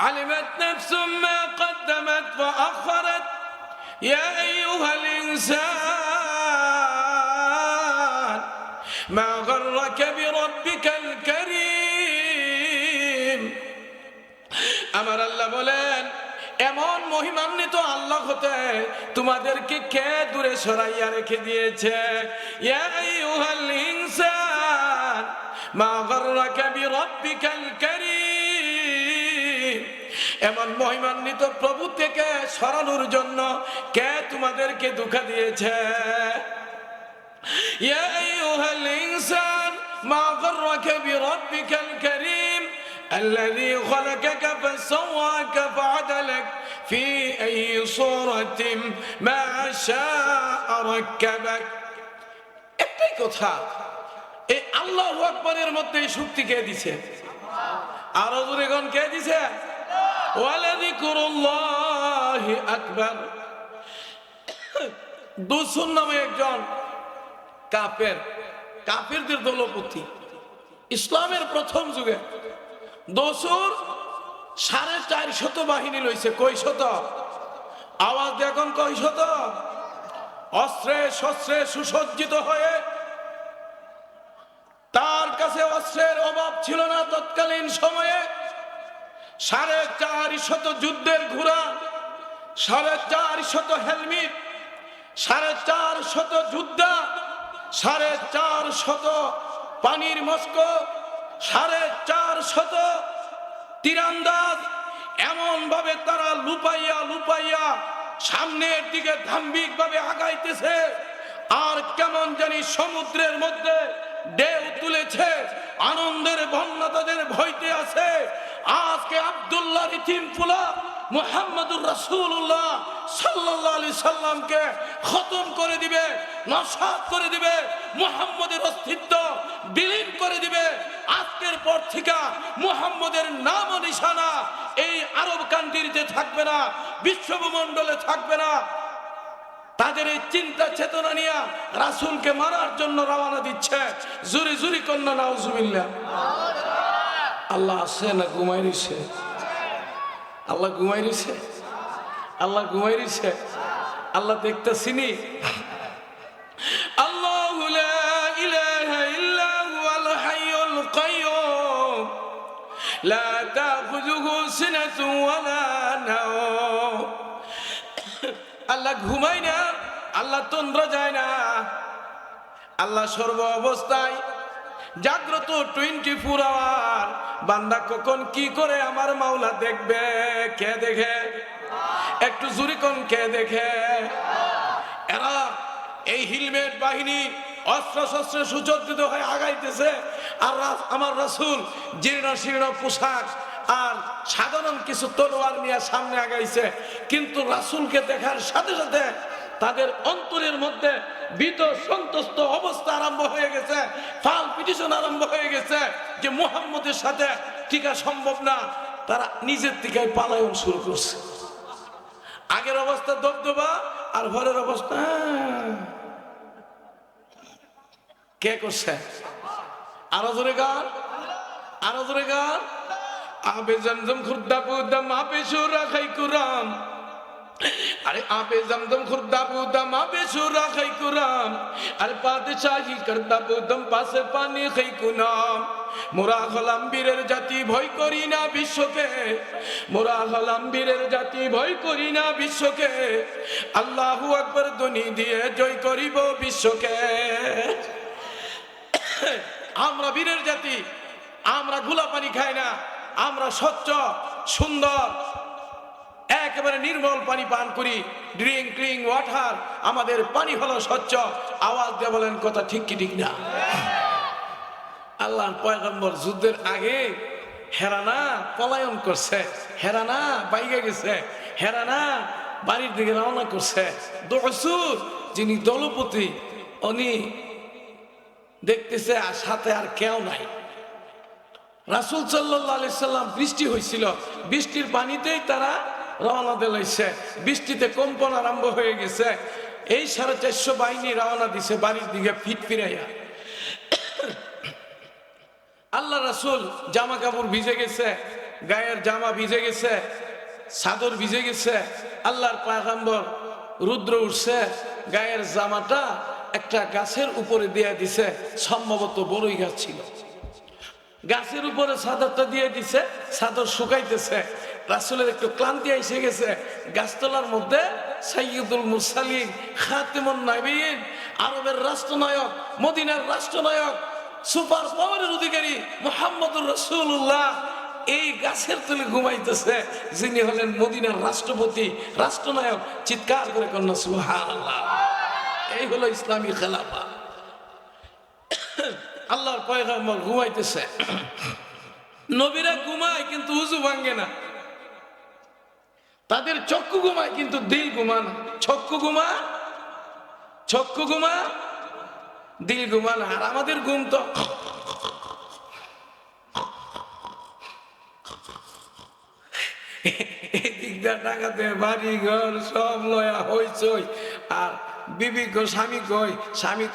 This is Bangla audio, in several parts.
علمت نفس ما قدمت وأخرت يا أيها الإنسان ما غرك بربك الكريم আমার আল্লাহ বলেন এমন মহিমান্বিত আল্লাহ হতে তোমাদেরকে কে দূরে সরাইয়া রেখে দিয়েছে ইয়া আইয়ুহাল ইনসান মা গাররাকা বিরাব্বিকাল কারীম এমন মহিমান্বিত প্রভু থেকে সরানোর জন্য কে তোমাদেরকে ধোঁকা দিয়েছে يا أيها الإنسان ما غرك بربك الكريم الذي خلقك فسواك فعدلك في أي صورة ما شاء ركبك একটাই কথা এই আল্লাহ আকবরের মধ্যে এই শক্তি কে দিছে আরো জোরে গন কে দিছে নামে একজন ইসলামের প্রথম যুগে দোসুর সাড়ে চার শত বাহিনী লইছে কই শত? আওয়াজ দেখুন কই শত? অস্ত্রে শস্ত্রে সুসজ্জিত হয়ে তার কাছে অস্ত্রের অভাব ছিল না তৎকালীন সময়ে। সাড়ে চার শত যুদ্ধের ঘোড়া, সাড়ে চার শত হেলমেট, সাড়ে চার শত যোদ্ধা, সাড়ে চার শত পানির মস্ক, সাড়ে চার শত তীরান্দাজ। এমন ভাবে তারা লুপাইয়া লুপাইয়া সামনের দিকে ধাম্বিক ভাবে আগাইতেছে। আর কেমন জানি সমুদ্রের মধ্যে ঢেউ তুলেছে, আনন্দের বন্যা তাদের ভয়তে আছে। আজকে আব্দুল্লাহ রিথিম ফুলা মুহাম্মদুর রাসূলুল্লাহ সাল্লাল্লাহু আলাইহি সাল্লামকে খতম করে দিবে নসাত করে দিবে, মুহাম্মদের অস্তিত্ব বিলীন করে দিবে। আজকের পর থেকে মুহাম্মদের নাম ও নিশানা এই আরব কান্ট্রিতে থাকবে না, বিশ্বভূমণ্ডলে থাকবে না। তাদের এই চিন্তা চেতনা নিয়ে রাসূলকে মারার জন্য রওনা দিচ্ছে। জুরি জুরি কন্যা, নাউজুবিল্লাহ। আল্লাহ আছে না ঘুমাই দিছে আল্লাহ ঘুমাই দিছে আল্লাহ ঘুমাই দিছে আল্লাহ ওয়ালা নাওম। আল্লাহ ঘুমাই না, আল্লাহ তন্দ্রা যায় না। আল্লাহ সর্ব অবস্থায় জাগ্রত টোয়েন্টি ফোর আওয়ার বান্দা কখন কি করে আমার মাওলা দেখবে? কে দেখে? একটু জুরি কোন, কে দেখে? এরা এই হিলমেট বাহিনী অস্ত্র শস্ত্রে সুসজ্জিত হয়ে আগাইতেছে। আর আমার রাসূল জীর্ণ শীর্ণ পোশাক আর সাধারণ কিছু তলোয়ার নিয়ে সামনে আগাইছে। কিন্তু রাসূলকে দেখার সাথে সাথে তাদের অন্তরের মধ্যে ভীত, সন্তুষ্ট অবস্থা আরম্ভ হয়ে গেছে। ফাল পিটিশন আরম্ভ হয়ে গেছে যে মুহাম্মদের সাথে টিকা সম্ভব না। তারা নিজের থেকে পালায়ন শুরু করছে। আগের অবস্থা দবদবা, আর ঘরের অবস্থা কে করছে? আরও জোরে গান, আরও জোরে গান। আবে জমজম খুর্দা বুদাম আপে সুরা খাই কুরাম আরে আপে জমজম খুর্দা বুদাম আপে সুরা খাই কুরাম আরে পাদশাহী করদা বুদম, পাশে পানি খাই কুনাম মোরা হলাম বীরের জাতি, ভয় করি না বিশ্বকে। মোরা হলাম বীরের জাতি, ভয় করি না বিশ্বকে। আল্লাহু আকবার ধ্বনি দিয়ে জয় করিব বিশ্বকে। আমরা বীরের জাতি, আমরা গোলা পানি খাই না, আমরা স্বচ্ছ, সুন্দর একেবারে নির্মল পানি পান করি। ড্রিঙ্ক ক্লিং ওয়াটার আমাদের পানি হলো স্বচ্ছ। আওয়াজ দিয়ে বলেন, কথা ঠিক কি ঠিক না? আল্লাহ পয়গম্বর যুদ্ধের আগে হেরানা পলায়ন করছে, হেরানা বাইকে গেছে, হেরানা বাড়ির দিকে রওনা করছে। দোসুর যিনি দলপতি, উনি দেখতেছে আর সাথে আর কেউ নাই। রাসুল সাল্লাহ আলি সাল্লাম বৃষ্টি হয়েছিল বৃষ্টির পানিতেই তারা রওনা দিলাইছে বৃষ্টিতে কম্পন আরম্ভ হয়ে গেছে। এই সাড়ে চারশো বাহিনী রওনা দিছে বাড়ির দিকে ফিট ফিরাইয়া আল্লাহ রাসুল জামা কাপড় ভিজে গেছে, গায়ের জামা ভিজে গেছে, চাদর ভিজে গেছে, আল্লাহর পায়গাম্বর রুদ্র উঠছে, গায়ের জামাটা একটা গাছের উপরে দিয়ে দিছে, সম্ভবত বড়ই গাছ ছিল। গাছের উপরে চাদরটা দিয়ে দিছে, চাদর শুকাইতেছে। রাসুলের একটু ক্লান্তি এসে গেছে। গাছতলার মধ্যে সাইয়দুল মুরসালিন, খাতেমুন নাবিয়িন, আরবের রাষ্ট্রনায়ক, মদিনার রাষ্ট্রনায়ক, সুপার পাওয়ারের অধিকারী মোহাম্মদুর রসুল্লাহ এই গাছের তলে ঘুমাইতেছে, যিনি হলেন মদিনার রাষ্ট্রপতি, রাষ্ট্রনায়ক, চিৎকার করে কন্যা, সুবহানাল্লাহ। এই হলো ইসলামী খেলাফা। আল্লাহর পয়গাম্বর ঘুমাইতেছে। নবীরা ঘুমায় কিন্তু উজু ভাঙ্গে না। তাদের চক্ষু ঘুমায়, কিন্তু দিল ঘুমা না। চক্ষু ঘুমা চক্ষু ঘুমা দিল ঘুমা না। আর আমাদের ঘুম তো সব হইচই। আর স্বামী স্বামী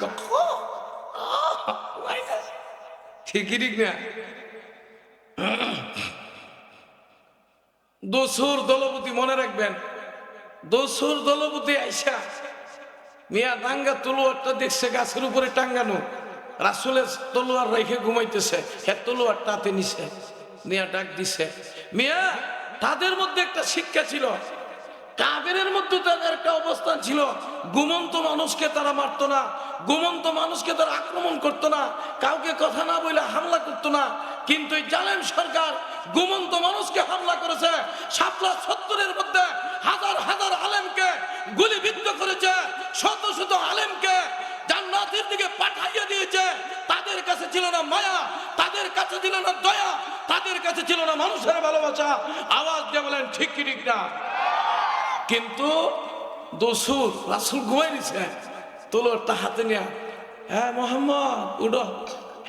ঠিকই ঠিক না? দোসুর দলপতি মনে রাখবেন। দোসুর দলপতি আইসা মিয়া দাঙ্গা তলুয়ারটা দেখছে, গাছের উপরে টাঙ্গানো। রাসুলের তলোয়ার রেখে ঘুমাইতেছে হ্যাঁ তলোয়ার হাতে নিছে। মিয়া ডাক দিছে, মিয়া তাদের মধ্যে একটা শিক্ষা ছিল কাবেরের মধ্যে তাদের একটা অবস্থান ছিল গুমন্ত মানুষকে তারা মারতো না গুমন্ত মানুষকে তারা আক্রমণ করতো না, কাউকে কথা না বলে হামলা করতো না, কিন্তু জালেম সরকার গুমন্ত মানুষকে হামলা করেছে সাপলা সত্তরের মধ্যে হাজার হাজার আলেমকে গুলিবিদ্ধ করেছে, শত শত আলেমকে জান্নাতের দিকে পাঠাইয়ে দিয়েছে, তাদের কাছে ছিল না মায়া, তাদের কাছে ছিল না দয়া, তাদের কাছে ছিল না মানুষের ভালোবাসা, আওয়াজ দিয়ে বলেন, ঠিক ঠিক না? কিন্তু দোসুর রাসুল ঘুমাই দিছে। তোলোরটা হাতে নিয়ে হ্যাঁ মোহাম্মদ উডো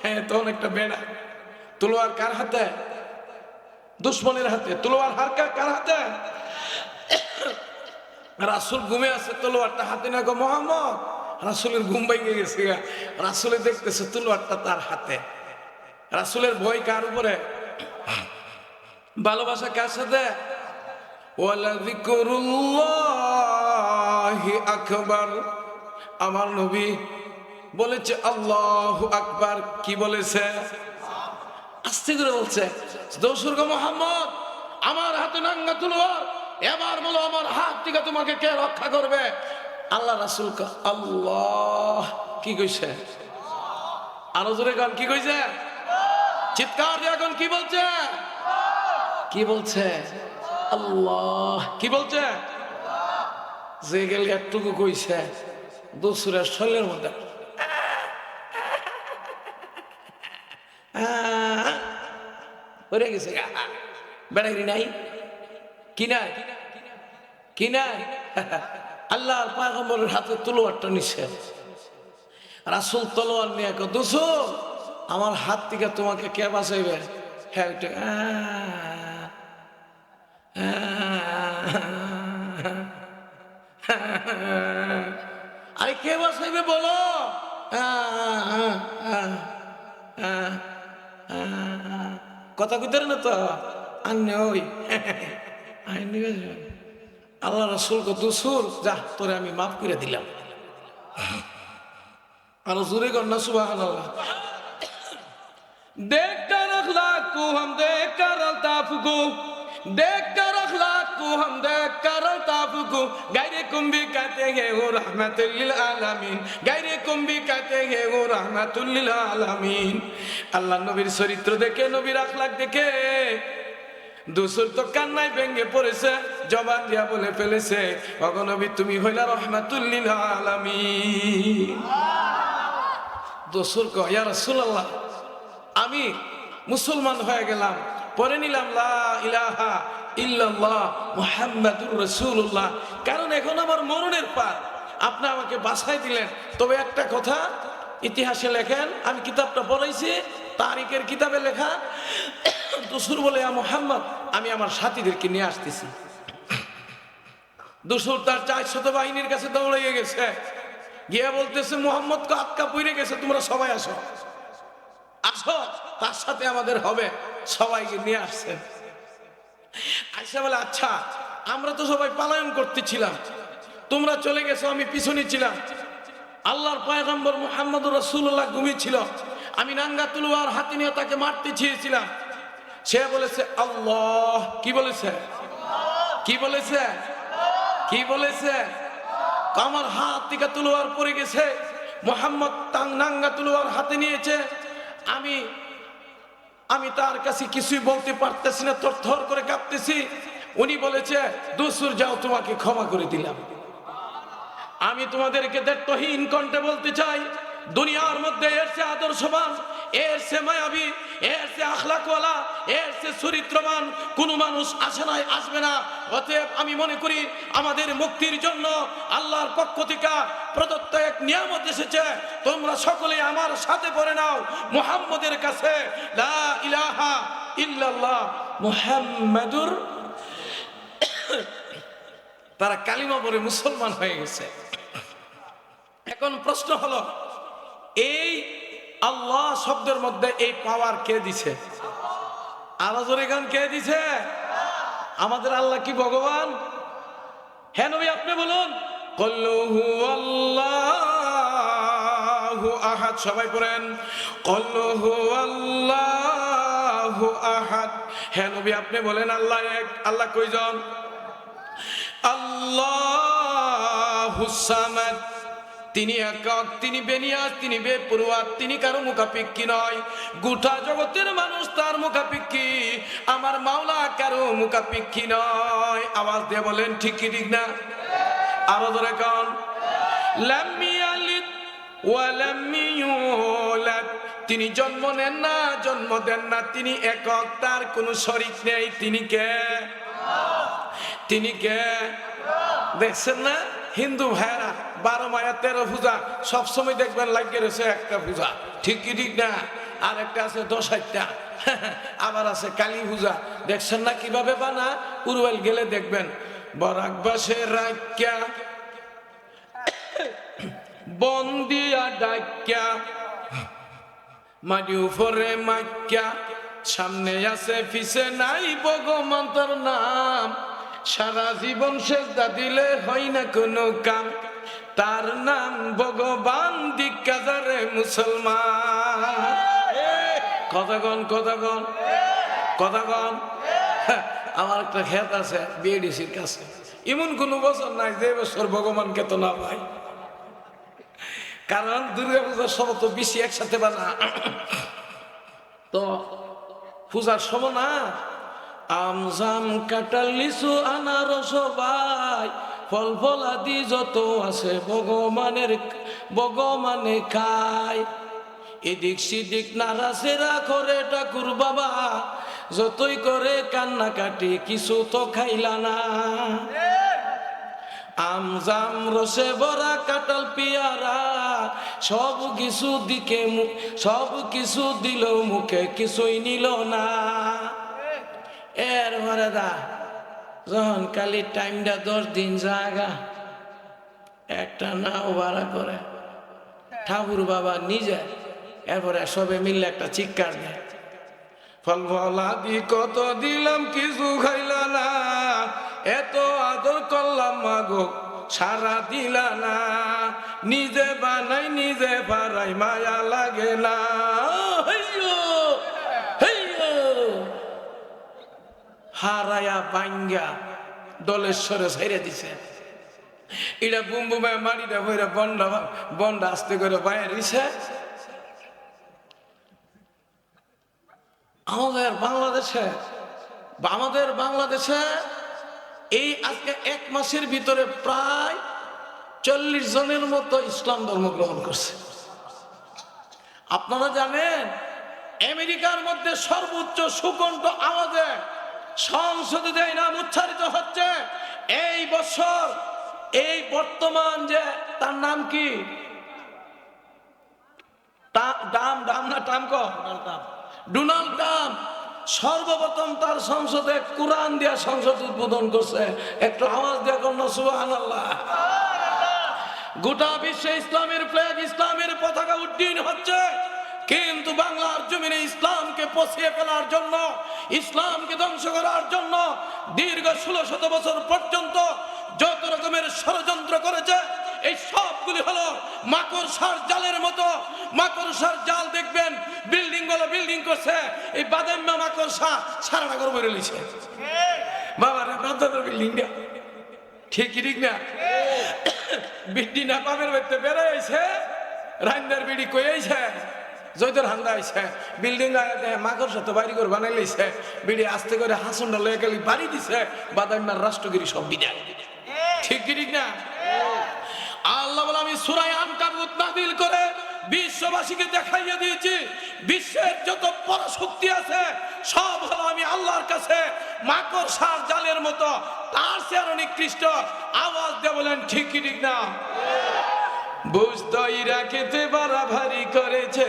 হ্যাঁ তখন একটা বেড়া। তোলোয়ার কার হাতে? দুশ্মনের হাতে। তোলোয়ার হার কার হাতে? রাসুল ঘুমে আছে, তোলোয়ারটা হাতে না গো মোহাম্মদ, রাসুলের ঘুম ভেঙে গেছে। রাসুলে দেখতেছে তোলোয়ারটা তার হাতে। রাসুলের ভয় কার উপরে? ভালোবাসা কার সাথে? আকবার। আমার নবী বলেছে, আল্লাহ আকবার। কি বলেছে? আস্তে করে বলছে, দোসুর্গ মোহাম্মদ, আমার হাতে নাঙ্গা তুলোয়ার, এবার বলো আমার হাত থেকে তোমাকে কে রক্ষা করবে? আল্লাহ রাসুল আল্লাহ। কি কইছে? আরও জোরে গান, কি কইছে? চিৎকার এখন কি বলছে? কি বলছে? আল্লাহ। কি বলছে? যে গেল একটুকু কইছে দোসুরের শরীরের মধ্যে। গেছে নাই? কি নাই? কি নাই? আল্লাহ পাগম্বরের হাতে তলোয়ারটা নিছে। রাসুল তলোয়ার নিয়ে কো দুসু আমার হাত থেকে তোমাকে কে বাঁচাইবে? হ্যাঁ আরে কে বাসাইবে বলো? কথা কইতে না তো? আন্য ওই। আল্লাহ রসুল কত সুর। যা, তোরে আমি মাফ করে দিলাম। আর জোরে কর না সুবাহ দেখ কার হাম দেখ কার তাফ গো দেখকার اخلاقكم هم দেখকার তাফুকু গাইরেকুম বিকাতেহে ও রাহমাতুল লিল আলামিন গাইরেকুম বিকাতেহে ও রাহমাতুল লিল আলামিন আল্লাহ নবীর চরিত্র দেখে, নবীর اخلاق দেখে। দুসুর তো কান্নায় ভেঙে পড়েছে জবান দিয়া বলে ফেলেছে অগনবী তুমি হইলা রহমাতুল্লিল আলামি দোসুর কয়া রসুল আল্লাহ আমি মুসলমান হয়ে গেলাম। পরে নিলাম, লা ইলাহা ইল্লাল্লাহ মুহাম্মাদুর রাসূলুল্লাহ। কারণ এখন আমার মরণের পার। আপনি আমাকে বাছাই দিলেন। তবে একটা কথা, ইতিহাসে লেখেন, আমি কিতাবটা পড়াইছি, তারিখের কিতাবে লেখা, দুসুর বলে, "ইয়া মুহাম্মদ, আমি আমার সাথীদেরকে নিয়ে আসতেছি। দুসুর তার চার শত বাহিনীর কাছে দৌড়াইয়ে গেছে। গিয়ে বলতেছে মোহাম্মদকে আটকা পইরে গেছে, তোমরা সবাই আসো। আসো, তার সাথে আমাদের হবে। সবাইকে নিয়ে আসছেন। আয়সা বলে আচ্ছা আমরা তো সবাই পালায়ন করতেছিলাম। তোমরা চলে গেছো, আমি পিছনে ছিলাম। আল্লাহর পয়গম্বর মোহাম্মদ রসুল্লাহ ঘুমিয়েছিল। আমি নাঙ্গা তুলুয়ার হাতি নিয়ে তাকে মারতে চেয়েছিলাম। সে বলেছে, আল্লাহ। কি বলেছে? কি বলেছে? কি বলেছে? আমার হাত থেকে তুলোয়ার পড়ে গেছে। মোহাম্মদ নাঙ্গা তুলোয়ার হাতে নিয়েছে। আমি আমি তার কাছে কিছুই বলতে পারতেছি না তোর থর করে কাঁপতেছি। উনি বলেছে, দুসুর, যাও, তোমাকে ক্ষমা করে দিলাম। আমি তোমাদেরকে দেড়তহীন কণ্ঠে বলতে চাই, দুনিয়ার মধ্যে এসে আদর্শবান এর সে মায়াবী, এর সে আখলাকওয়ালা, এর সে চরিত্রবান কোনো মানুষ আসে নাই, আসবে না। অতএব আমি মনে করি আমাদের মুক্তির জন্য আল্লাহর পক্ষ থেকে প্রদত্ত এক নিয়ামত এসেছে। তোমরা সকলে আমার সাথে পড়ে নাও মুহাম্মদের কাছে। লা ইলাহা ইল্লাল্লাহ মুহাম্মাদুর তারা কালিমা পরে মুসলমান হয়ে গেছে। এখন প্রশ্ন হলো, এই আল্লাহ শব্দের মধ্যে এই পাওয়ার কে দিছে? আরও জোরে গান, কে দিছে? আমাদের আল্লাহ কি ভগবান? হ্যাঁ নবী, আপনি বলুন। কল্লহু আল্লাহু আহাদ, সবাই পড়েন। কল্লহু আল্লাহু আহাদ। হ্যাঁ নবী, আপনি বলেন আল্লাহ এক, আল্লাহ কইজন আল্লাহু সামাদ। তিনি একক, তিনি বেনিয়াস তিনি বেপরুয়া, তিনি কারও মুখাপিক্ষি নয়। গোটা জগতের মানুষ তার মুখাপিক্ষি। আমার মাওলা কারও মুখাপিক্ষি নয়। আওয়াজ দিয়ে বলেন, ঠিক কি, ঠিক না? আরও ধরে কন। তিনি জন্ম নেন না, জন্ম দেন না। তিনি একক, তার কোনো শরিক নেই। তিনি কে? তিনি কে? দেখছেন না? হিন্দু ভাইরা বারো মায়া, তেরো পূজা। সবসময় দেখবেন লাগিয়ে রয়েছে একটা পূজা। ঠিক কি ঠিক না? আর একটা আছে দশ আটটা আবার আছে কালী পূজা। দেখছেন না কীভাবে বানা? উরুয়াল গেলে দেখবেন। বরাক বাসে রাখ্যা বন্দিয়া ডাক্যা মাটি উপরে মাক্যা সামনে আছে, পিছে নাই ভগবন্তর নাম। সারা জীবন সেজদা দিলে হয় না কোনো কাম। তার নাম ভগবান দিকাজারে মুসলমান। কথাগণ কথাগণ হ্যাঁ, আমার একটা খেত আছে বিএডিসির কাছে। এমন কোন বছর নাই যে বছর ভগবানকে তো না ভাই কারণ দুর্গা পূজার সব তো বেশি একসাথে বানা। তো পূজার সময় না আমজাম কাটাল লিচু আনারস সবাই ফল ফলাদি যত আছে ভগবানের ভগবানে খায়। এদিক সেদিক নারাসেরা করে ঠাকুর বাবা, যতই করে কান্না কাটি কিছু তো খাইলা না। আম আমজাম রসে ভরা কাটাল পিয়ারা, সব কিছু দিকে সব কিছু দিল মুখে কিছুই নিল না। এর ঘরে দা যখন কালি টাইমটা দশ দিন জাগা, একটা নাও ভাড়া করে। ঠাকুর বাবা নিজে, এরপরে সবে মিললে একটা চিৎকার দেয়। ফল ফলাদি কত দিলাম, কিছু খাইলা না। এত আদর করলাম, মাগো, সারা দিলা না। নিজে বানাই, নিজে পারাই মায়া লাগে না। হারায়া বাঙ্গা দলেশ্বরে ছেড়ে দিছে। এটা বুম বুমে মাটিটা ভরে বন্ডা বন্ডা আস্তে করে বাইরে দিছে আমাদের বাংলাদেশে আমাদের বাংলাদেশে এই আজকে এক মাসের ভিতরে প্রায় চল্লিশ জনের মতো ইসলাম ধর্ম গ্রহণ করছে। আপনারা জানেন, আমেরিকার মধ্যে সর্বোচ্চ সুকণ্ঠ আওয়াজে সংসদে দেয় নাম উচ্চারিত হচ্ছে, এই বছর, এই বর্তমান যে তার নাম কি? ডাম ডাম না টাম ডোনাল্ড ট্রাম্প। সর্বপ্রথম তার সংসদে কোরআন দিয়া সংসদ উদ্বোধন করছে। একটু আওয়াজ দিয়া কন্যা সুবাহান গোটা বিশ্বে ইসলামের ফ্ল্যাগ ইসলামের পতাকা উড্ডীন হচ্ছে। কিন্তু বাংলার জমিনে ইসলামকে পচিয়ে ফেলার জন্য, ইসলামকে ধ্বংস করার জন্য দীর্ঘ ষোলো শত বছর পর্যন্ত যত রকমের ষড়যন্ত্র করেছে, এই সবগুলি হলো মাকড়সার জালের মতো। মাকড়সার জাল দেখবেন, বিল্ডিংগুলো বিল্ডিং করছে, এই বাদাম্মা মাকড়সা সারা নগর বেরো লিছে বাবা রে আপনাদের বিল্ডিংটা। ঠিক ঠিক না? বিডি না পাবের বেড়াইছে রান্নার বিড়ি কইছে জয়দের হান্দা আইছে বিল্ডিং মাকড় সাথে বাড়ি করে বানাই লাইছে বিড়ি আস্তে করে হাসনটা লয়ে গেলি বাড়ি দিছে বাদামার রাষ্ট্রগিরি সব বিদায়। ঠিক কি ঠিক না? আল্লাহ বলে আমি সুরাই আনকাবুত নাদিল করে বিশ্ববাসীকে দেখাইয়ে দিয়েছি বিশ্বের যত পরাশক্তি আছে সব হলো আমি আল্লাহর কাছে মাকড় সার জালের মতো তার সে আরও নিকৃষ্ট। আওয়াজ দিয়ে বলেন ঠিক কি ঠিক না? ইরাকেতে বাড়াভারি করেছে,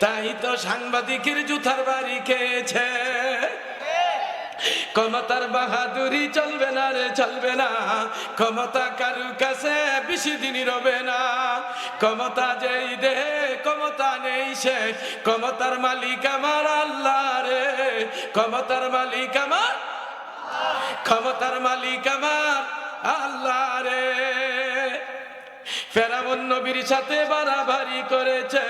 তাই তো সাংবাদিকের ক্ষমতার বাহাদুরি চলবে না রে, চলবে না। ক্ষমতা কারু কাছে বেশি দিনই রবে না। ক্ষমতা যেই দে, ক্ষমতা নেই সে। ক্ষমতার মালিক আমার আল্লাহ রে। ক্ষমতার মালিক আমার, ক্ষমতার মালিক আমার আল্লাহ রে। ফেরাউন নবীর সাথে বাড়াবাড়ি করেছে।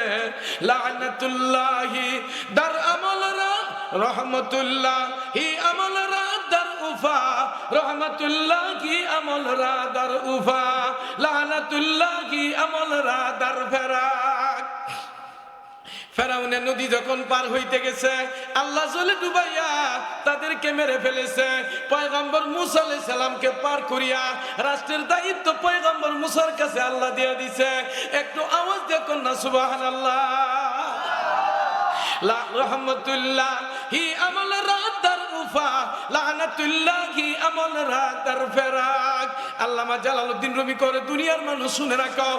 দার আমলরা রহমতুল্লাহি আমলরা দার উফা, রহমতুল্লাহি আমলরা দার উফা আমলরা দার নদী যখন পার হইতে গেছে, আল্লাহ জলে ডুবাইয়া তাদেরকে মেরে ফেলেছে। পয়গম্বর মুসা আলাইহিস সালামকে পার করিয়া রাষ্ট্রের দায়িত্ব পয়গম্বর মুসার কাছে আল্লাহ দিয়ে দিছে, একটু আওয়াজ দিয়ে কন্যা সুবহানাল্লাহ। লা রহমতুল্লাহ হি আমল রাদার উফা লানাতুল্লাহ হি আমল রাদার ফেরাক। আল্লামা জালালউদ্দিন রুমি করে, দুনিয়ার মানুষ শুনে রাখো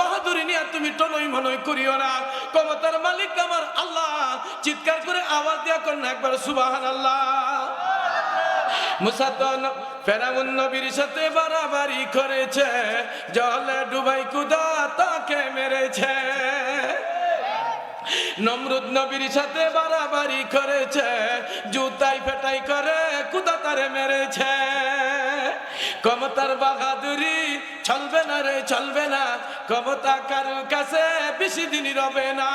বাহাদুরি নিয়ে তুমি টনই মনই করিও না। ক্ষমতার মালিক আমার আল্লাহ। চিৎকার করে আওয়াজ দিয়া কর না একবার, সুবহানাল্লাহ। মুসা ফেরাউন নবীর সাথে বাড়াবাড়ি করেছে, জলে ডুবাই কুদা তাকে মেরেছে। নমরুদ নবীর সাথে বাড়াবাড়ি করেছে, জুতাই ফেটাই করে কুদা তারে মেরেছে। ক্ষমতার বাহাদুরি চলবে না রে, চলবে না, ক্ষমতা কারু কাছে বেশি দিন রবে না।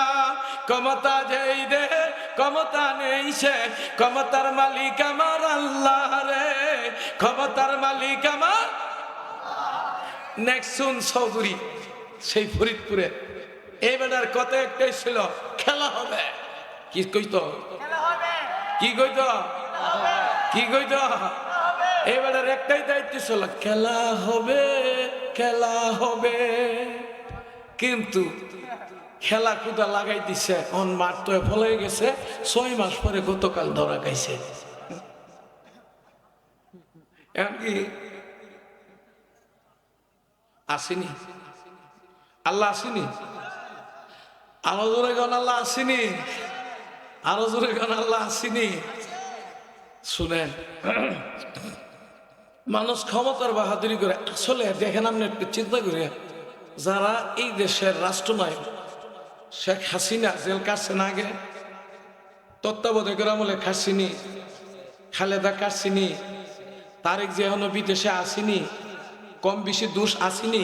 ক্ষমতা যেই দে ক্ষমতা নেই সে, ক্ষমতার মালিক আমার আল্লাহ ক্ষমতার মালিক আমার। নেক্সুন চৌধুরী সেই ফরিদপুরে। এই বেটার কথা একটাই ছিল খেলা হবে। কি কইতো? কি কইতো? কি কইতো? এই বেটার একটাই দায়িত্ব ছিল খেলা হবে খেলা হবে। কিন্তু খেলা কুদা লাগাই দিছে অন মাঠ তো ফলে গেছে ছয় মাস পরে গতকাল ধরা খাইছে। এমনকি আসেনি। আল্লাহ আসেনি। আরও জোরে গান আল্লাহ আসেনি। আরও জোরে গান আল্লাহ আসেনি। শুনেন, মানুষ ক্ষমতার বাহাদুরি করে, আসলে দেখেন আপনি একটু চিন্তা করে, যারা এই দেশের রাষ্ট্রনায়ক, শেখ হাসিনা জেল কাটছে না আগে, তত্ত্বাবধায়কের আমলে খাসিনি খালেদা কাটছিনি তারেক যে বিদেশে আসেনি, কম বেশি দোষ আসেনি,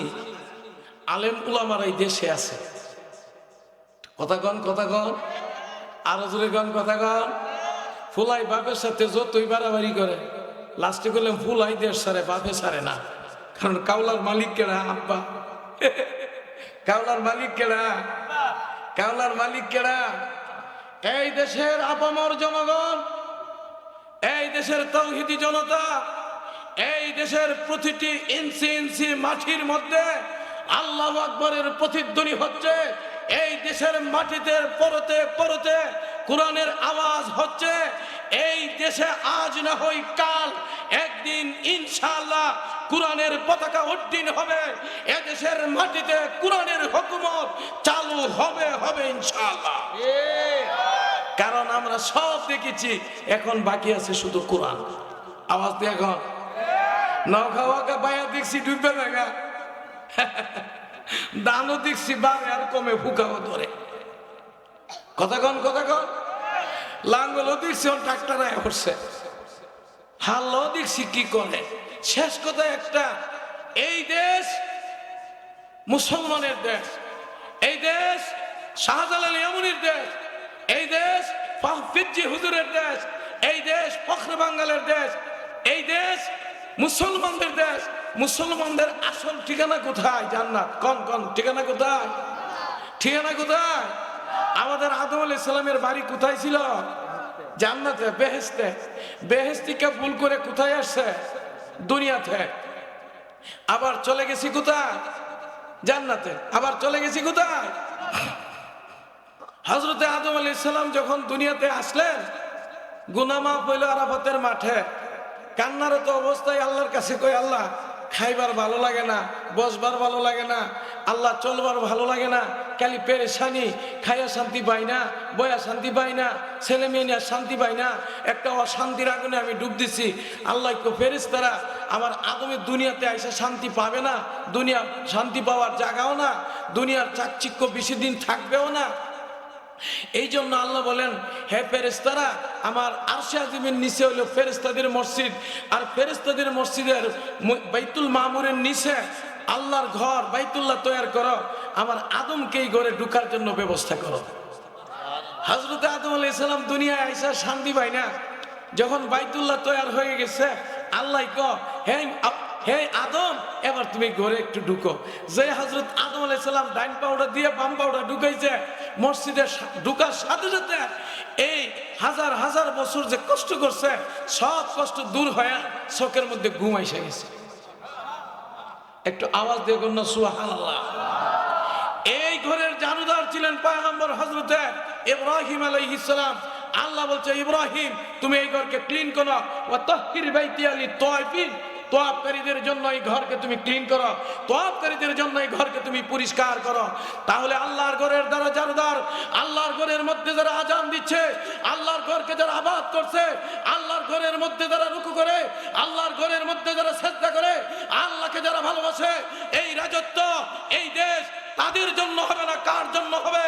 আলেম উলামার এই দেশে আছে। কথা কন কথা কন, আরও জোরে কন, কথা কন। ফুলাই বাপের সাথে যতই বাড়াবাড়ি করে, লাস্টে করলাম ফুলাই দেশ সারে বাপে সারে না। কারণ কাউলার মালিক কেনা আব্বা? কাউলার মালিক কেনা কাউলার মালিক কেনা এই দেশের আপামর জনগণ, এই দেশের তৌহিদি জনতা এই দেশের প্রতিটি ইঞ্চি ইঞ্চি মাটির মধ্যে আল্লাহ আকবরের প্রতিধ্বনি হচ্ছে। এই দেশের মাটিতে পরতে পরতে কোরআনের আওয়াজ হচ্ছে। এই দেশে আজ না হই কাল, একদিন ইনশাআল্লাহ কোরআনের পতাকা উড্ডীন হবে। এদেশের মাটিতে কোরআনের হুকুমত চালু হবে হবে ইনশাআল্লাহ। কারণ আমরা সব দেখেছি, এখন বাকি আছে শুধু কোরআন। আওয়াজ দিয়ে এখন। নখাওয়াকা বায়া দেখছি ডুববে দেখা দানও দেখছি, বাড়ে আর কমে ফুকাও ধরে। কথা কন কথা কন। লাঙ্গলও দেখছি ট্রাক্টর আয়া করছে হাল্লাও দেখছি, কি করে। শেষ কথা একটা, এই দেশ মুসলমানের দেশ। এই দেশ শাহজালাল ইয়ামুনির দেশ। এই দেশ ফিজি হুজুরের দেশ। এই দেশ ফখরে বাঙ্গালের দেশ। এই দেশ মুসলমানদের দেশ, মুসলমানদের আসল ঠিকানা কোথায়? জান্নাত। কন কন, ঠিকানা কোথায়? ঠিকানা কোথায়? আমাদের আদম আলাইহিস সালামের বাড়ি কোথায় ছিল? জান্নাতে বেহেস্তে বেহেস্তিকে ভুল করে কোথায় আসছে? দুনিয়াতে। আবার চলে গেছি কোথায়? জান্নাতে। আবার চলে গেছি কোথায়? হজরতে আদম আলী ইসলাম যখন দুনিয়াতে আসলেন গুনামা পইল আরাফাতের মাঠে। কান্নারত অবস্থায় আল্লাহর কাছে কই আল্লাহ, খাইবার ভালো লাগে না, বসবার ভালো লাগে না, আল্লাহ চলবার ভালো লাগে না, খালি পেরেশানি, খাইয়া শান্তি পাই না, বয়া শান্তি পাই না, ছেলে মেয়ে নিয়ে শান্তি পাই না, একটা অশান্তির আগুনে আমি ডুব দিছি। আল্লাহ একটু ফেরিস তারা আমার আদমের দুনিয়াতে এসে শান্তি পাবে না দুনিয়া শান্তি পাওয়ার জায়গাও না, দুনিয়ার চাকচিক্য বেশি দিন থাকবেও না এই জন্য আল্লাহ বলেন, হে ফেরেস্তারা আমার আরশে আজিমের নিচে হলো ফেরেস্তাদের মসজিদ। আর ফেরেস্তাদের মসজিদের বাইতুল মামুরের নিচে আল্লাহর ঘর, বাইতুল্লাহ তৈরি করো। আমার আদমকে এই ঘরে ঢুকার জন্য ব্যবস্থা করো। হজরত আদম আলাই সালাম দুনিয়ায় আইসা শান্তি পাই না। যখন বাইতুল্লাহ তৈরি হয়ে গেছে, আল্লাহ ক হে আপ- হে আদম, এবার তুমি ঘরে একটু ঢুকো। যে হজরত আদম আলাই সালাম ডাইন পাউডার দিয়ে বাম পাউডার ঢুকাইছে, মসজিদে ঢুকার সাথে সাথে এই হাজার হাজার বছর যে কষ্ট করছে, সব কষ্ট দূর হয়ে চোখের মধ্যে ঘুম এসে গেছে। একটু আওয়াজ দিয়ে কন্যা সুহান্লাহ এই ঘরের জানুদার ছিলেন পয়গম্বর হজরতে ইব্রাহিম আলাইহিস সালাম। আল্লাহ বলছে, ইব্রাহিম, তুমি এই ঘরকে ক্লিন করো। ওয়া তাহহির বাইতি আলি তাইফিন। তোয়াবকারীদের জন্য এই ঘরকে তুমি ক্লিন করো। তোয়াবকারীদের জন্য এই ঘরকে তুমি পরিষ্কার করো। তাহলে আল্লাহর ঘরের দ্বারা জারুদার আল্লাহর ঘরের মধ্যে যারা আজান দিচ্ছে, আল্লাহর ঘরকে যারা আবাদ করছে, আল্লাহর ঘরের মধ্যে যারা রুকু করে, আল্লাহর ঘরের মধ্যে যারা চেষ্টা করে, আল্লাহকে যারা ভালোবাসে, এই রাজত্ব, এই দেশ তাদের জন্য হবে না, কার জন্য হবে?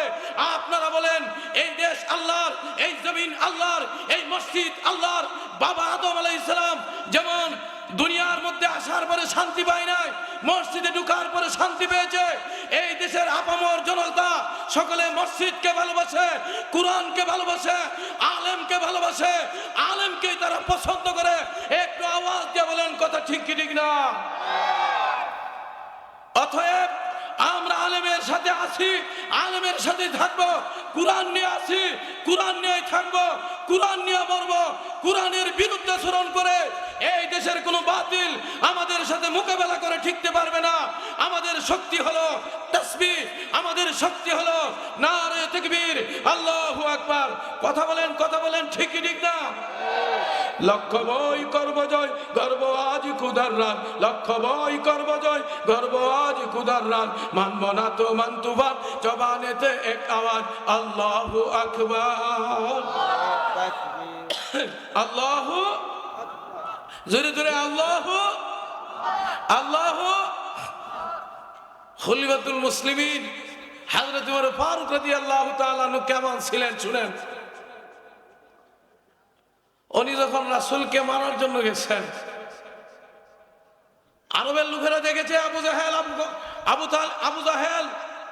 আপনারা বলেন, এই দেশ আল্লাহর, এই জমিন আল্লাহর, এই মসজিদ আল্লাহর, বাবা আদম আলাই ইসলাম যেমন দুনিয়ার মধ্যে আসার পরে শান্তি পায় নাই, মসজিদে ঢুকার পরে শান্তি পেয়েছে। এই দেশের আপামর জনতা সকলে মসজিদকে ভালোবাসে, কোরআনকে ভালোবাসে, আলেমকে ভালোবাসে, আলেমকেই তারা পছন্দ করে। একটু আওয়াজ দিয়ে বলেন, কথা ঠিক কি ঠিক না? অতএব আমরা আলেমের সাথে আছি, আলেমের সাথে থাকব, কোরআন নিয়ে আছি, কোরআন নিয়ে থাকব, কোরআন নিয়ে মরবো, কোরআনের বিরুদ্ধে স্মরণ করে এই দেশের কোনো বাতিল আমাদের সাথে মোকাবেলা করে ঠিকতে পারবে না। আমাদের শক্তি হলো তসবি আমাদের শক্তি হলো নারে তকবীর। আল্লাহু আকবার। কথা বলেন কথা বলেন ঠিকই ঠিক না? লক্ষ বই করব জয়, গর্ব আজ কুদার রান লক্ষ বই করব জয়, গর্ব আজ কুদার রান মানব না তো মান তুফান জবানেতে এক আওয়াজ। আল্লাহু আকবার। আল্লাহু জোরে জোরে আল্লাহু আল্লাহু। খলিফাতুল মুসলিমিন হযরত উমর ফারুক রাদিয়াল্লাহু তাআলা কেমন ছিলেন শুনেন। উনি যখন রাসূলকে মারার জন্য গেছেন, আরবের লোকেরা দেখেছে আবু জাহেল, আবু তাল আবু জাহেল,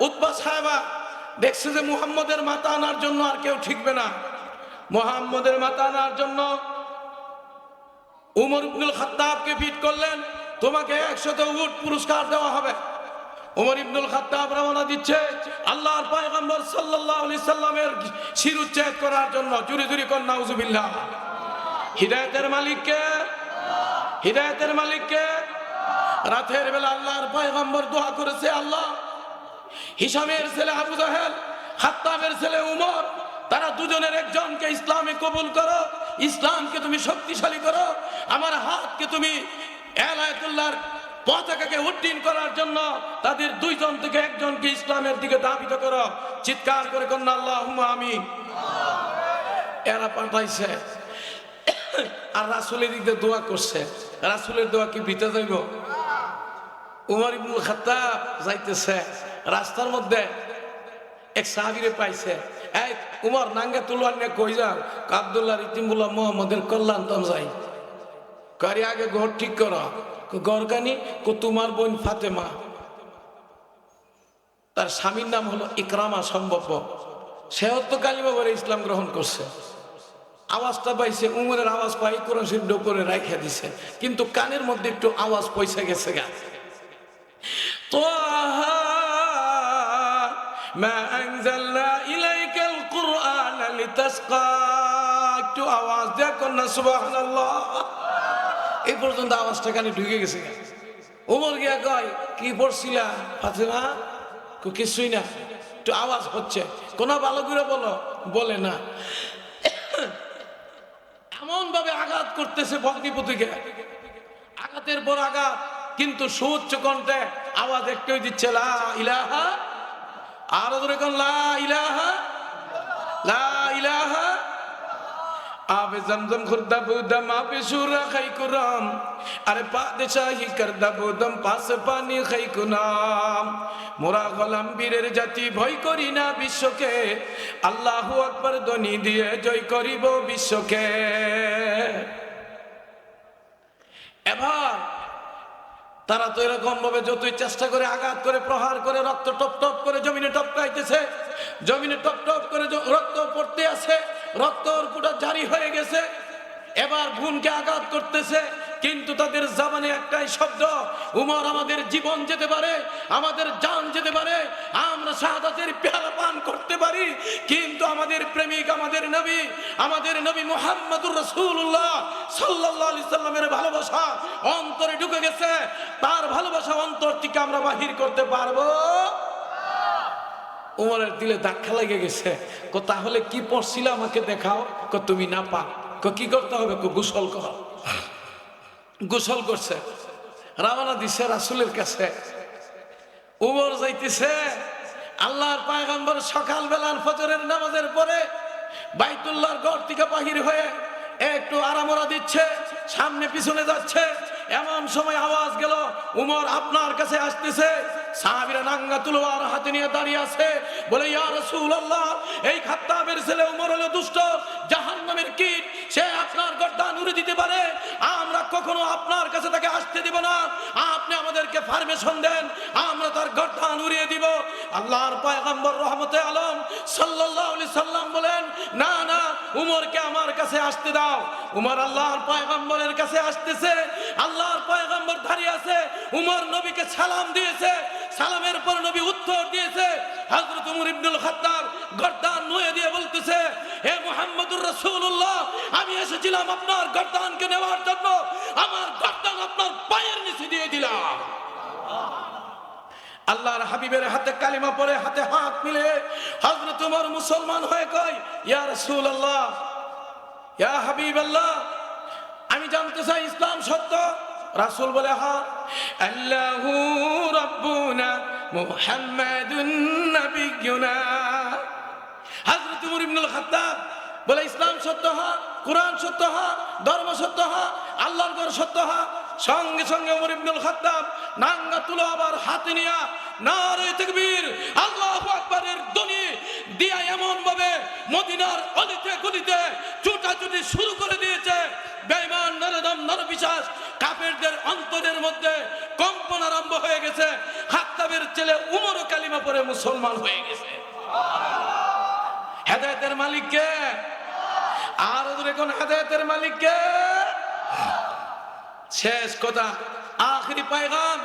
উতবা সাহেবা দেখছে যে মুহাম্মদের মাথা আনার জন্য আর কেউ ঠিকবে না। মুহাম্মদের মাথা আনার জন্য উমর ইবনুল খাত্তাবকে ফিট করলেন, তোমাকে একশত উট পুরস্কার দেওয়া হবে। উমর ইবনুল খাত্তাব রওনা দিচ্ছে আল্লাহর পয়গম্বর সাল্লাল্লাহু আলাইহি সাল্লামের শিরুচ্ছেদ করার জন্য। জুরি জুরি কর, নাউজুবিল্লাহ। হিদায়াতের মালিককে হিদায়াতের মালিককে, রাতের বেলা আল্লাহর পয়গম্বর দোয়া করেছে, আল্লাহ, হিসামের ছেলে আবু জাহেল, খাত্তাবের ছেলে উমর, তারা দুজনের একজনকে ইসলামে কবুল করো, ইসলামকে তুমি শক্তিশালী করো, আমার হাতকে তুমি এলায়তুল্লাহর পতাকাকে উড্ডীন করার জন্য তাদের দুইজন থেকে একজনকে ইসলামের দিকে দাবিত করো। চিৎকার করে কন্যা আল্লাহ আমি এরা পাঠাইছে। আর রাসুলের দিক দিয়ে করছে। রাসুলের দোয়া কি বিতে যাইব? উমর ইবনুল খাত্তাব যাইতেছে, রাস্তার মধ্যে এক সাহাবিরে পাইছে। এই উমর, নাঙ্গা তুলবার নিয়ে কই যাও? আবদুল্লাহ ইতিমুল্লাহ মোহাম্মদের কল্যাণ তম যাই। কারি আগে ঘর ঠিক কর। ঘর কানি কো তোমার বোন ফাতেমা। তার স্বামীর নাম হলো ইকরামা সম্ভব। সেও তো কালিমা বলে ইসলাম গ্রহণ করছে। আওয়াজটা পাইছে উমরের আওয়াজ পাই কোরআন শরীফ করে রাখা দিছে কিন্তু কানের মধ্যে একটু আওয়াজ পয়সা গেছে গা طه ما أنزلنا إليك القرآن لتشقى একটু আওয়াজ দেয়া কন্যা সুবাহান এই পর্যন্ত আওয়াজটা কানে ঢুকে গেছে ওমর গিয়া কয় কি পড়ছিলা ফাতেমা কো কিছুই না একটু আওয়াজ হচ্ছে কোন ভালো করে বলো বলে না এমন ভাবে আঘাত করতেছে ভগ্নিপতিকে আঘাতের পর আঘাত, কিন্তু সুউচ্চ কণ্ঠে আওয়াজ একটাই দিচ্ছে, লা ইলাহা আরও ধরে লাহা লা ইলাহা লা ইলাহা আবে জমজম খুরদা বুদম আপে সুরা খাই কুরাম। আরে পাদশাহি করদা বুদম, পাস পানি খাই কুনাম। মোরা গোলাম বীরের জাতি, ভয় করি না বিশ্বকে। আল্লাহু আকবার ধ্বনি দিয়ে জয় করিব বিশ্বকে। এবার তারা তো এরকম ভাবে যতই চেষ্টা করে আঘাত করে, প্রহার করে, রক্ত টপ টপ করে জমিনে টপকাইতেছে, জমিনে টপ টপ করে রক্ত পড়তে আছে। রক্ত ওর পুরো জারি হয়ে গেছে। এবার ভুনকে আঘাত করতেছে, কিন্তু তাদের জামানে একটাই শব্দ, উমর আমাদের জীবন যেতে পারে, আমাদের জান যেতে পারে, আমরা শাহাদাতের পেয়ালা পান করতে পারি, কিন্তু আমাদের প্রেমিক, আমাদের নবী আমাদের নবী মোহাম্মদুর রসুল্লাহ সাল্লাহ সাল্লামের ভালোবাসা অন্তরে ঢুকে গেছে, তার ভালোবাসা অন্তর থেকে আমরা বাহির করতে পারব। উমরের দিলে ধাক্কা লেগে গেছে। কো, তাহলে কি পড়ছিল আমাকে দেখাও? কো, তুমি না পা। কো, কি করতে হবে? কো, গোসল করো। গোসল করছে। রাওয়ানা দিছে রাসুলের কাছে। উমর যাইতেছে। আল্লাহর পায়গম্বর সকাল বেলার ফজরের নামাজের পরে বাইতুল্লাহর গড় থেকে বাহির হয়ে একটু আরামরা দিচ্ছে, সামনে পিছনে যাচ্ছে। এমন সময় আওয়াজ গেল, উমর আপনার কাছে আসতেছে। আল্লাহর পয়গম্বর রহমতে আলম সাল্লাল্লাহু আলাইহি সাল্লাম বলেন, না না, উমরকে আমার কাছে আসতে দাও। উমর আল্লাহর পয়গম্বরের কাছে আসতেছে। আল্লাহর পয়গম্বর দাঁড়িয়ে আছে। উমর নবীকে সালাম দিয়েছে। সালামের পর নবী উত্তর দিয়েছে, হযরত উমর ইবনুল খাত্তাব গর্দান নুয়ে দিয়ে বলতেছে, হে মুহাম্মদুর রাসূলুল্লাহ, আমি এসেছিলাম আপনার গর্দানকে নেওয়ার জন্য, আমার গর্দান আপনার পায়ের নিচে দিয়ে দিলাম। আল্লাহর হাবিবের হাতে কালিমা পরে হাতে হাত মিলে হযরত উমর মুসলমান হয়ে কয়, ইয়া রাসূলুল্লাহ, ইয়া হাবিবাল্লাহ, আমি জানতে চাই ইসলাম সত্য? রাসূল বলে হা আল্লাহু রাব্বুনা মুহাম্মাদুন নাবিয়ুনা হযরত উমর ইবনুল খাত্তাব বলে, ইসলাম সত্য হা, কোরআন সত্য হা, ধর্ম সত্য হা, আল্লাহর ঘর সত্য হা। সঙ্গে সঙ্গে উমর ইবনুল খাত্তাব নাঙ্গা তুলো আবার হাতে নিয়া নারে তাকবীর, আল্লাহু আকবারের ধ্বনি দিয়া এমন ভাবে মদিনার অলিতে গলিতে চুটাচুটি শুরু করে দিয়েছে। বেঈমান নরদম নরপিশাচ কাফেরদের অন্তরের মধ্যে কম্পন আরম্ভ হয়ে গেছে। খাত্তাবের ছেলে উমরও কালিমা পরে মুসলমান হয়ে গেছে। হেদায়েতের মালিক কে? আর দূরে কোন হেদায়েতের মালিক কে? শেষ কথা, আখরি পায়গাম।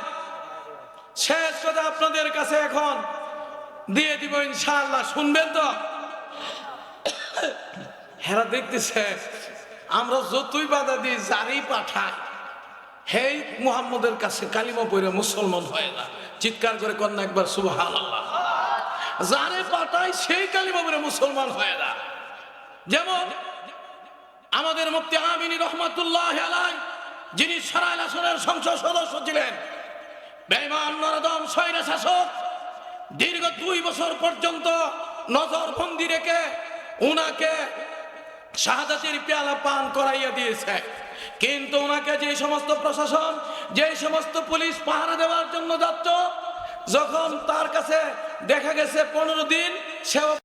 শেষ কথা আপনাদের কাছে এখন। দিয়ে দিব ইনশাআল্লাহ, শুনবেন তো? হেরা দেখতেছে আমরা যতই বাধা দিই, যারই পাঠাই, হেই মুহাম্মদের কাছে কালিমা পড়ে মুসলমান হয় না চিৎকার করে কন্যা একবার সুবাহ যারে পাঠায় সেই কালিমা পড়ে মুসলমান হয় না যেমন আমাদের মুক্তি আমিনী রহমতুল্লাহ আলাই, যিনি সারাইল আসনের সংসদ সদস্য ছিলেন, বেঈমান নরদম সৈন্য শাসক, দীর্ঘ দুই বছর পর্যন্ত নজরবন্দি রেখে উনাকে শাহাদাতের পেয়ালা পান করাইয়া দিয়েছে। কিন্তু ওনাকে যে সমস্ত প্রশাসন, যে সমস্ত পুলিশ পাহারা দেওয়ার জন্য যাচ্ছ, যখন তার কাছে দেখা গেছে পনেরো দিন সেও